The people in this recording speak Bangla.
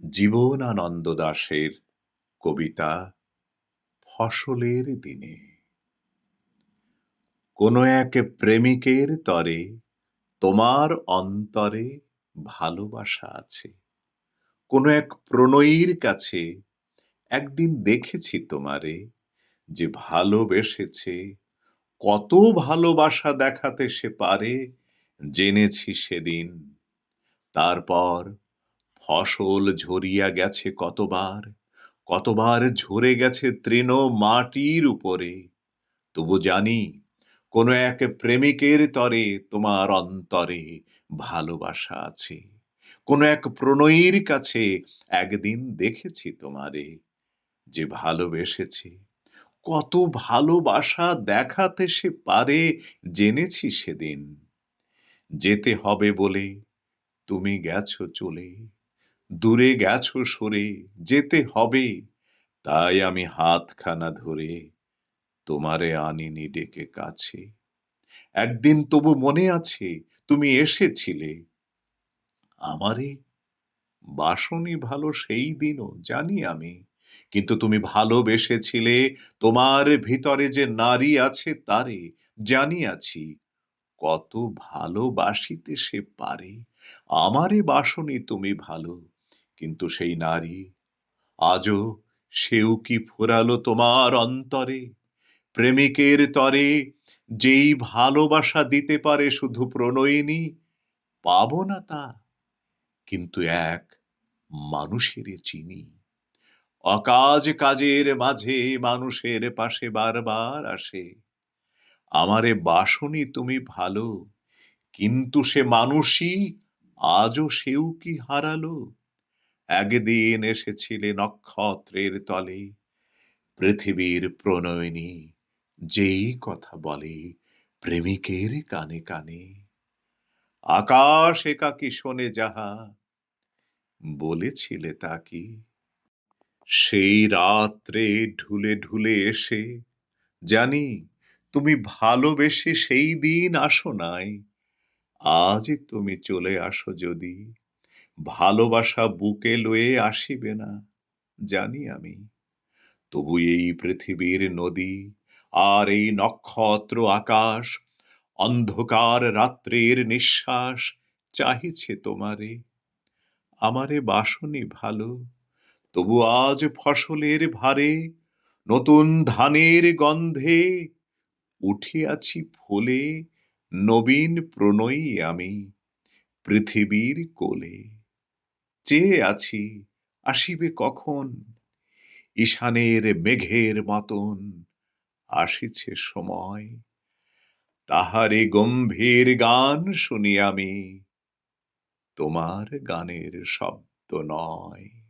জীবনানন্দ দাশের কবিতা ফসলের দিনে। কোনো এক প্রেমিকের তরে তোমার অন্তরে ভালোবাসা আছে। কোনো এক প্রণয়ীর কাছে একদিন দেখেছি তোমারে যে ভালোবেসেছে। কত ভালোবাসা দেখাতে সে পারে, জেনেছি সেদিন। তারপর ফসল ঝরিয়া গেছে কতবার কতবার ঝরে গেছে তৃণ মাটির উপরে। তবু জানি, কোনো এক প্রেমিকের তরে তোমার অন্তরে ভালোবাসা আছে। কোনো এক প্রণয়ীর কাছে একদিন দেখেছি তোমারে, যে ভালোবেসেছে। কত ভালোবাসা দেখাতে সে পারে জেনেছি সেদিন। যেতে হবে বলে তুমি গেছো চলে। দূরে গেছো সরে, যেতে হবে। তাই আমি হাতখানা ধরে তোমারে আনিনি ডেকে কাছে। একদিন তবু মনে আছে তুমি এসেছিলে। আমারে বাসনি ভালো সেই দিনও, জানি আমি। কিন্তু তুমি ভালোবেসেছিলে, তোমার ভিতরে যে নারী আছে তারে, জানি আছি। কত ভালোবাসিতে সে পারে, আমারে বাসনি তুমি ভালো। কিন্তু সেই নারী আজও সেও কি ফোরালো তোমার অন্তরে? প্রেমিকের তরে যেই ভালোবাসা দিতে পারে শুধু প্রণয়িনী, পাব না তা। কিন্তু এক মানুষের চিনি। অকাজ কাজের মাঝে মানুষের পাশে বারবার আসে। আমারে বাসনি তুমি ভালো, কিন্তু সে মানুষই আজও সেও কি হারালো? একদিন এসেছিলে নক্ষত্রের তলে, পৃথিবীর প্রণয়িনী যেই কথা বলে প্রেমিকের কানে কানে। আকাশ একাকি শোনে যাহা, বলেছিলে তা কি? সেই রাত্রে ঢুলে ঢুলে এসে, জানি তুমি ভালোবেসে সেই দিন আসো নাই, আজ তুমি চলে আসো যদি। ভালোবাসা বুকে লয়ে আসিবে না, জানি আমি। তবু এই পৃথিবীর নদী আর এই নক্ষত্র আকাশ, অন্ধকার রাত্রের নিঃশ্বাস চাহিছে তোমারে। আমারে বাসনি ভালো, তবু আজ ফসলের ভারে নতুন ধানের গন্ধে উঠিয়াছি ফুলে, নবীন প্রণয়ী আমি পৃথিবীর কোলে। চেয়ে আছি, আসিবে কখন? ঈশানের মেঘের মতন আসিছে সময়। তাহারে গম্ভীর গান শুনি আমি, তোমার গানের শব্দ নয়।